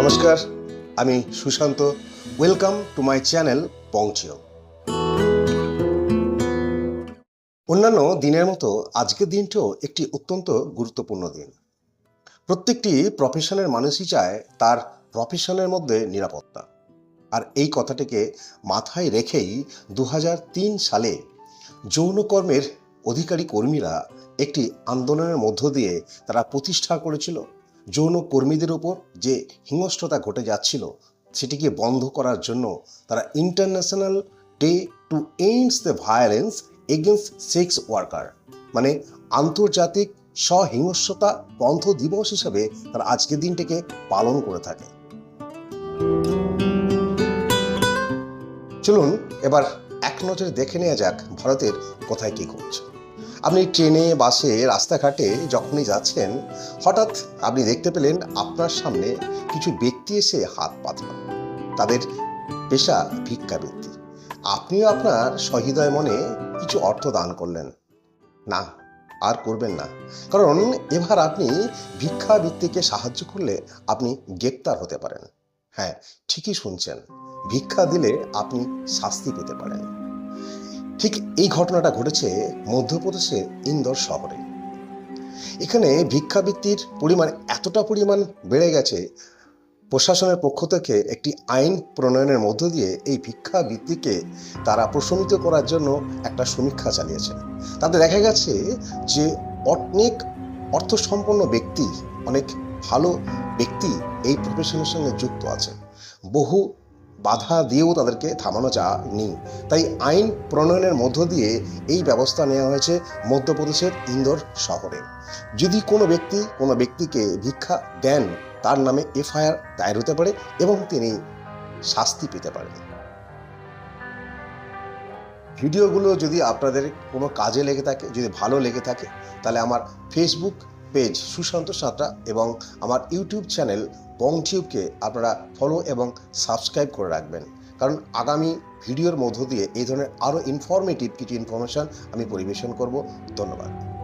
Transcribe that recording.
নমস্কার, আমি Sushanta. Welcome to my channel পংচিও অন্যান্য দিনের মতো আজকের দিনটিও একটি অত্যন্ত গুরুত্বপূর্ণ দিন। প্রত্যেকটি প্রফেশনের মানুষই চায় তার প্রফেশনের মধ্যে নিরাপত্তা। আর এই কথাটিকে মাথায় রেখেই দু হাজার তিন সালে যৌনকর্মের অধিকারী কর্মীরা একটি আন্দোলনের মধ্য দিয়ে তারা প্রতিষ্ঠা করেছিল। যৌন কর্মীদের ওপর যে হিংস্রতা ঘটে যাচ্ছিল, সেটিকে বন্ধ করার জন্য তারা international day to ends the violence against sex worker মানে আন্তর্জাতিক সহিংসতা বন্ধ দিবস হিসাবে তারা আজকের দিনটিকে পালন করে থাকে। চলুন এবার এক নজরে দেখে নেওয়া যাক ভারতের কোথায় কী ঘটছে। আপনি ট্রেনে, বাসে, রাস্তাঘাটে যখনই যাচ্ছেন, হঠাৎ আপনি দেখতে পেলেন আপনার সামনে কিছু ব্যক্তি এসে হাত পাতল। তাদের পেশা ভিক্ষাবৃত্তি আপনিও আপনার সহৃদয় মনে কিছু অর্থ দান করলেন। না, আর করবেন না। কারণ এবার আপনি ভিক্ষাবৃত্তিকে সাহায্য করলে আপনি গ্রেপ্তার হতে পারেন। হ্যাঁ ঠিকই শুনছেন। ভিক্ষা দিলে আপনি শাস্তি পেতে পারেন। ঠিক এই ঘটনাটা ঘটেছে মধ্যপ্রদেশের ইন্দোর শহরে। এখানে ভিক্ষাবৃত্তির পরিমাণ এতটা পরিমাণ বেড়ে গেছে, প্রশাসনের পক্ষ থেকে একটি আইন প্রণয়নের মধ্য দিয়ে এই ভিক্ষাবৃত্তিকে তারা প্রশমিত করার জন্য একটা সমীক্ষা চালিয়েছে। তাতে দেখা গেছে যে অনেক অর্থসম্পন্ন ব্যক্তি, অনেক ভালো ব্যক্তি এই প্রফেশনের সঙ্গে যুক্ত আছে বহু বাধা দিয়েও তাদেরকে থামানো যায়নি তাই আইন প্রণয়নের মধ্য দিয়ে এই ব্যবস্থা নেওয়া হয়েছে মধ্যপ্রদেশের ইন্দোর শহরে। যদি কোনো ব্যক্তি কোনো ব্যক্তিকে ভিক্ষা দেন, তার নামে এফআইআর দায়ের হতে পারে এবং তিনি শাস্তি পেতে পারেন। ভিডিওগুলো যদি আপনাদের কোনো কাজে লেগে থাকে, যদি ভালো লেগে থাকে, তাহলে আমার ফেসবুক পেজ সুশান্ত সাঁতরা এবং আমার ইউটিউব চ্যানেল বংটিউবকে আপনারা ফলো এবং সাবস্ক্রাইব করে রাখবেন। কারণ আগামী ভিডিওর মধ্য দিয়ে এই ধরনের আরও ইনফরমেটিভ কিছু ইনফরমেশান আমি পরিবেশন করব। ধন্যবাদ।